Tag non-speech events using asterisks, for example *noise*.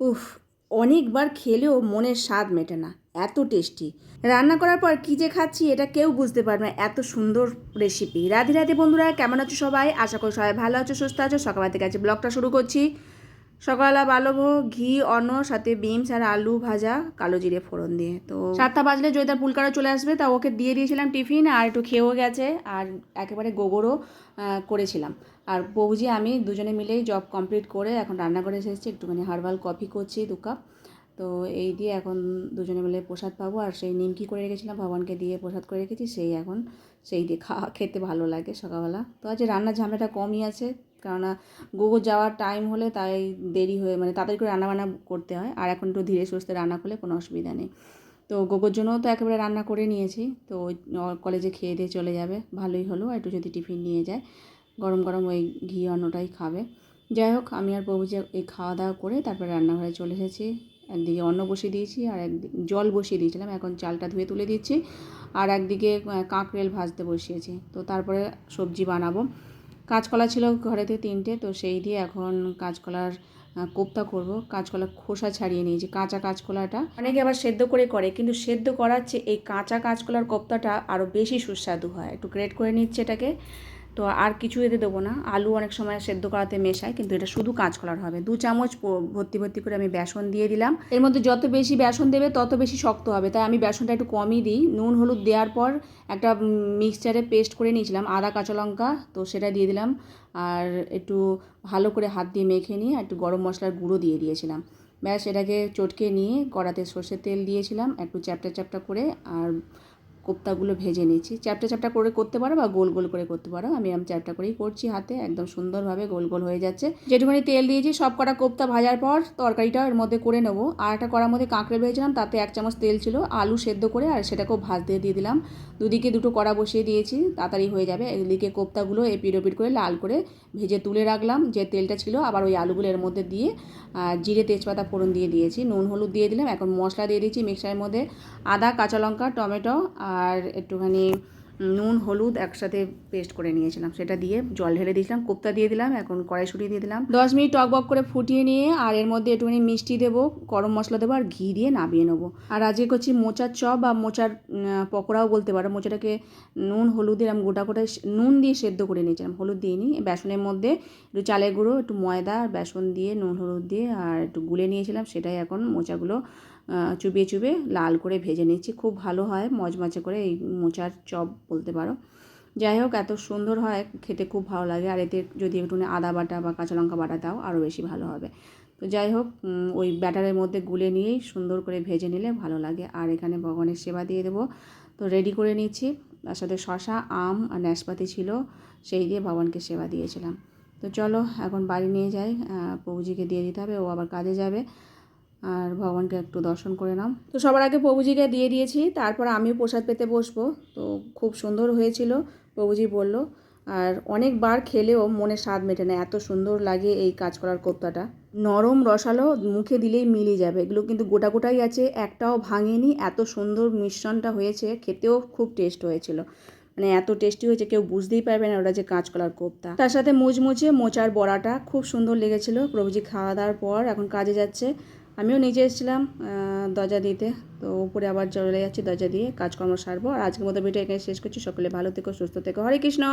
উফ, অনেকবার খেলেও মনের স্বাদ মেটে না। এত টেস্টি। রান্না করার পর কী যে খাচ্ছি এটা কেউ বুঝতে পারবে না। এত সুন্দর রেসিপি রাধে রাধে বন্ধুরা, কেমন আছো সবাই? আশা করি সবাই ভালো আছো, সুস্থ আছো। সকাল থেকে আজকে ব্লগটা শুরু করছি। সকালবেলা বালবো ঘি, অন্ন, সাথে বিমস আর আলু ভাজা, কালো জিরে ফোড়ন দিয়ে। তো সাতটা বাজলে জয়দার পুলকারা চলে আসবে, তা ওকে দিয়ে দিয়েছিলাম টিফিন আর একটু খেয়েও গেছে আর একেবারে গোবরও করেছিলাম। আর বৌজি আমি দুজনে মিলেই জব কমপ্লিট করে এখন রান্নাঘরে এসেছি, একটুখানি হার্বাল কফি করছি, দু কাপ তো এই দিয়ে এখন দুজনে মিলে প্রসাদ পাবো। আর সেই নিমকি করে রেখেছিলাম, ভগবানকে দিয়ে প্রসাদ করে রেখেছি, সেই এখন সেই দিয়ে খাওয়া *laughs* খেতে ভালো লাগে সকালবেলা। তো আজ রান্নার ঝামেলাটা কমই আছে, কেননা গোগো যাওয়ার টাইম হলে তাই দেরি হয়ে মানে তাড়াতাড়ি করে রান্নাবান্না করতে হয়। আর এখন একটু ধীরে সুস্থে রান্না করলে কোনো অসুবিধা নেই। তো গোগোর জন্যও তো একেবারে রান্না করে নিয়েছি, তো কলেজে খেয়ে দিয়ে চলে যাবে, ভালোই হলো। আর একটু যদি টিফিন নিয়ে যায়, গরম গরম ওই ঘি অন্নটাই খাবে। যাই হোক, আমি আর প্রভু যে এই খাওয়া দাওয়া করে তারপরে রান্নাঘরে চলে এসেছি। একদিকে অন্ন বসিয়ে দিয়েছি আর একদিকে জল বসিয়ে দিয়েছিলাম। এখন চালটা ধুয়ে তুলে দিচ্ছি আর একদিকে কাঁকরেল ভাজতে বসিয়েছি। তো তারপরে সবজি বানাবো। কাঁচকলা ছিল ঘরেতে তিনটে, তো সেই দিয়ে এখন কাঁচকলার কোপ্তা করব। কাঁচকলা খোসা ছাড়িয়ে নিয়েছি, কাঁচা কাঁচকলাটা। অনেকে আবার সেদ্ধ করে করে, কিন্তু সেদ্ধ করার চেয়ে এই কাঁচা কাঁচকলার কোপ্তাটা আরও বেশি সুস্বাদু হয়। একটু গ্রেট করে নিচ্ছে এটাকে। তো আর কিছু এতে দেবো না। আলু অনেক সময় সেদ্ধ করাতে মেশাই, কিন্তু এটা শুধু কাঁচকলার হবে। দু চামচ ভর্তি ভর্তি করে আমি বেসন দিয়ে দিলাম। এর মধ্যে যত বেশি বেসন দেবে, তত বেশি শক্ত হবে। তাই আমি বেসনটা একটু কমই দিই। নুন হলুদ দেওয়ার পর একটা মিক্সচারে পেস্ট করে নিয়েছিলাম, আদা, কাঁচা লঙ্কা, তো সেটা দিয়ে দিলাম। আর একটু ভালো করে হাত দিয়ে মেখে নিয়ে একটু গরম মশলার গুঁড়ো দিয়ে দিয়েছিলাম। ব্যাস, এটাকে চটকে নিয়ে কড়াতে সর্ষের তেল দিয়েছিলাম, একটু চ্যাপটা চ্যাপটা করে। আর কোপ্তাগুলো ভেজে নিচ্ছি। চ্যাপটা চ্যাপটা করে করতে পারো বা গোল গোল করে করতে পারো। আমি আমি চ্যাপটা করেই করছি হাতে, একদম সুন্দরভাবে গোল গোল হয়ে যাচ্ছে। যেটুকুনি তেল দিয়েছি, সব কটা কোপ্তা ভাজার পর তরকারিটা এর মধ্যে করে নেব। আর একটা কড়ার মধ্যে কাঁকড়ে ভেজেছিলাম, তাতে এক চামচ তেল ছিল, আলু সেদ্ধ করে আর সেটাকেও ভাজতে দিয়ে দিয়ে দিলাম। দুদিকে দুটো কড়া বসিয়ে দিয়েছি, তাড়াতাড়ি হয়ে যাবে। এদিকে কোপ্তাগুলো এপিড ওপিড করে লাল করে ভেজে তুলে রাখলাম, যে তেলটা ছিল। আবার ওই আলুগুলো এর মধ্যে দিয়ে জিরে তেজপাতা ফোড়ন দিয়ে দিয়েছি। নুন, হলুদ দিয়ে দিলাম। এখন মশলা দিয়ে দিয়েছি মিক্সারের মধ্যে আদা, কাঁচা লঙ্কা, টমেটো আর একটুখানি নুন, হলুদ একসাথে পেস্ট করে নিয়েছিলাম। সেটা দিয়ে জল ঢেলে দিয়েছিলাম, কোপ্তা দিয়ে দিলাম, এখন কড়াইশুঁটি দিয়ে দিলাম। দশ মিনিট টক বক করে ফুটিয়ে নিয়ে, আর এর মধ্যে একটুখানি মিষ্টি দেবো, গরম মশলা দেবো, আর ঘি দিয়ে নামিয়ে নেব। আর আজকে করছি মোচার চপ বা মোচার পকোড়াও বলতে পারো। মোচাটাকে নুন, হলুদ, এরম গোটা গোটা নুন দিয়ে সেদ্ধ করে নিয়েছিলাম, হলুদ দিয়ে নিই বেসনের মধ্যে একটু চালের গুঁড়ো, একটু ময়দা, বেসন দিয়ে, নুন, হলুদ দিয়ে, আর একটু গুলে নিয়েছিলাম। সেটাই এখন মোচাগুলো চুবিয়ে চুবিয়ে লাল করে ভেজে নিচ্ছি। খুব ভালো হয় মচমচে করে এই মোচার চপ বলতে পারো। যাই হোক, এত সুন্দর হয়, খেতে খুব ভালো লাগে। আর এতে যদি একটু আদা বাটা বা কাঁচা লঙ্কা বাটা দাও, আরও বেশি ভালো হবে। তো যাই হোক ওই ব্যাটারের মধ্যে গুলে নিয়েই সুন্দর করে ভেজে নিলে ভালো লাগে। আর এখানে ভগবানের সেবা দিয়ে দেবো। তো রেডি করে নিচ্ছি। তার সাথে শশা আম আর নাশপাতি ছিল, সেই দিয়ে ভগবানকে সেবা দিয়েছিলাম। তো চলো, এখন বাড়ি নিয়ে যাই। প্রভুজিকে দিয়ে দিতে হবে, ও আবার কাজে যাবে। আর ভগবানকে একটু দর্শন করে নাম তো সবার আগে প্রভুজিকে দিয়ে দিয়েছি, তারপর আমিও প্রসাদ পেতে বসবো। তো খুব সুন্দর হয়েছিল, প্রভুজি বলল। আর অনেকবার খেলেও মনে স্বাদ মেটে না, এত সুন্দর লাগে এই কাজ করার কোপ্তাটা। নরম রসালো মুখে দিলেই মিলে যাবে, এগুলো কিন্তু গোটা গোটাই আছে, একটাও ভাঙেনি, এত সুন্দর মিশ্রণটা হয়েছে, খেতেও খুব টেস্ট হয়েছিল। মানে এত টেস্টি হয়েছে, কেউ বুঝতেই পারবে না ওটা যে কাঁচকলার কোপ্তা। তার সাথে মুচমুচে মোচার বড়াটা খুব সুন্দর লেগেছিল, প্রভুজি খাওয়া দাওয়ার পর এখন কাজে যাচ্ছে। আমিও নিজে এসেছিলাম দরজা দিতে। তো উপরে আবার চলে যাচ্ছি, দরজা দিয়ে কাজকর্ম সারবো। আর আজকের মতো ভিডিও এখানে শেষ করছি। সকলে ভালো থেকো, সুস্থ থেকো। হরে কৃষ্ণ!